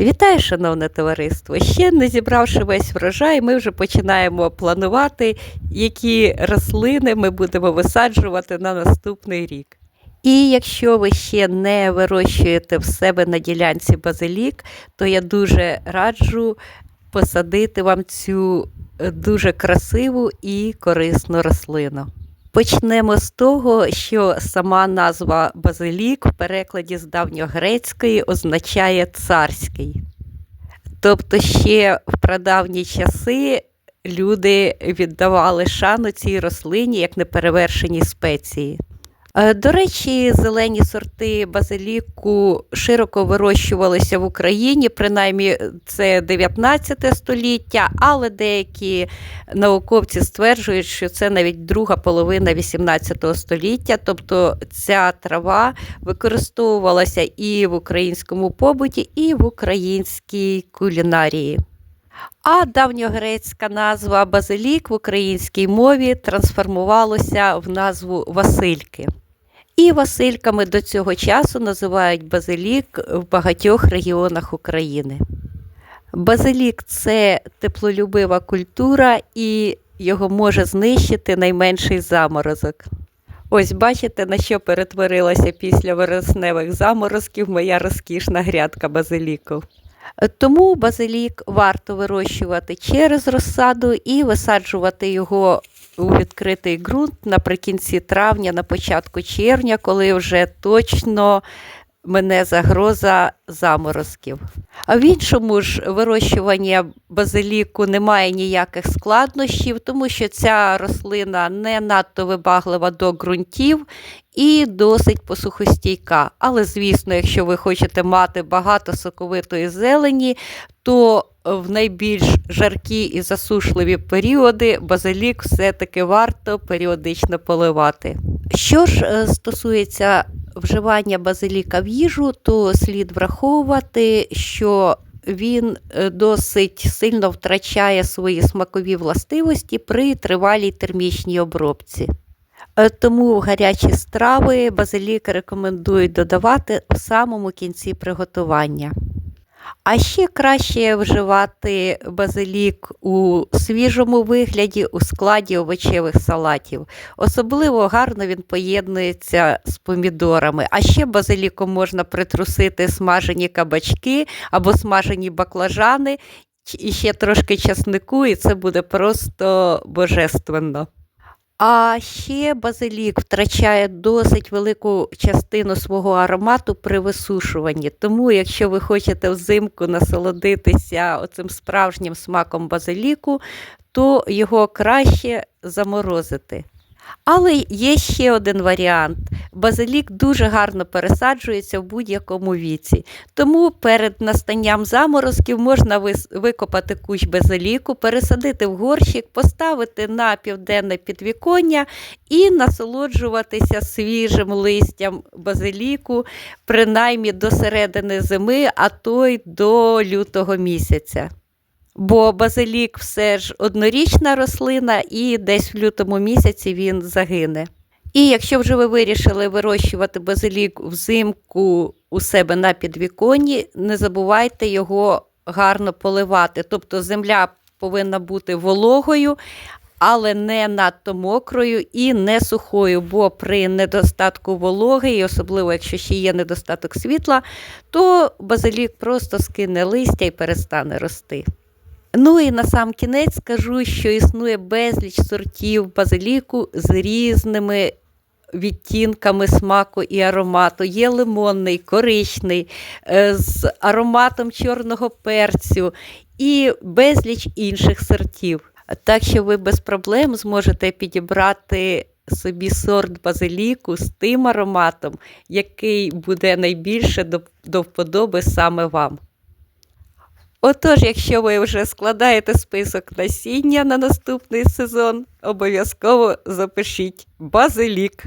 Вітаю, шановне товариство! Ще не зібравши весь врожай, ми вже починаємо планувати, які рослини ми будемо висаджувати на наступний рік. І якщо ви ще не вирощуєте в себе на ділянці базилік, то я дуже раджу посадити вам цю е, дуже красиву і корисну рослину. Почнемо з того, що сама назва базилік в перекладі з давньогрецької означає царський. Тобто ще в прадавні часи люди віддавали шану цій рослині як неперевершеній спеції. Е, До речі, зелені сорти базиліку широко вирощувалися в Україні, принаймні це 19 століття, але деякі науковці стверджують, що це навіть друга половина 18 століття, тобто ця трава використовувалася і в українському побуті, і в українській кулінарії. А давньогрецька назва базилік в українській мові трансформувалася в назву Васильки. І Васильками до цього часу називають базилік в багатьох регіонах України. Базилік це теплолюбива культура і його може знищити найменший заморозок. Ось бачите, на що перетворилася після вересневих заморозків моя розкішна грядка базиліку. Тому базилік варто вирощувати через розсаду і висаджувати його у відкритий ґрунт наприкінці травня, на початку червня, коли вже точно мене загроза заморозків. А в іншому ж вирощування базиліку немає ніяких складнощів, тому що ця рослина не надто вибаглива до ґрунтів і досить посухостійка. Але, звісно, якщо ви хочете мати багато соковитої зелені, то в найбільш жаркі і засушливі періоди базилік все-таки варто періодично поливати. Що ж е, стосується вживання базиліка в їжу, то слід враховувати, що він е, досить сильно втрачає свої смакові властивості при тривалій термічній обробці. Е, Тому в гарячі страви базилік рекомендують додавати в самому кінці приготування. А ще краще вживати базилік у свіжому вигляді у складі овочевих салатів. Особливо гарно він поєднується з помідорами. А ще базиліком можна притрусити смажені кабачки або смажені баклажани, і ще трошки часнику, і це буде просто божественно. А ще базилік втрачає досить велику частину свого аромату при висушуванні. Тому, якщо ви хочете взимку насолодитися оцим справжнім смаком базиліку, то його краще заморозити. Але є ще один варіант. Базилік дуже гарно пересаджується в будь-якому віці. Тому перед настанням заморозків можна викопати кущ базиліку, пересадити в горщик, поставити на південне підвіконня і насолоджуватися свіжим листям базиліку, принаймні до середини зими, а то й до лютого місяця. Бо базилік все ж однорічна рослина, і десь в лютому місяці він загине. І якщо вже ви вирішили вирощувати базилік взимку у себе на підвіконні, не забувайте його гарно поливати. Тобто земля повинна бути вологою, але не надто мокрою і не сухою, бо при недостатку вологи, і особливо якщо ще є недостаток світла, то базилік просто скине листя і перестане рости. Ну і на сам кінець скажу, що існує безліч сортів базиліку з різними відтінками смаку і аромату. Є лимонний, коричний, е, з ароматом чорного перцю і безліч інших сортів. Так що ви без проблем зможете підібрати собі сорт базиліку з тим ароматом, який буде найбільше до, до вподоби саме вам. Отож, якщо ви вже складаєте список насіння на наступний сезон, обов'язково запишіть базилік.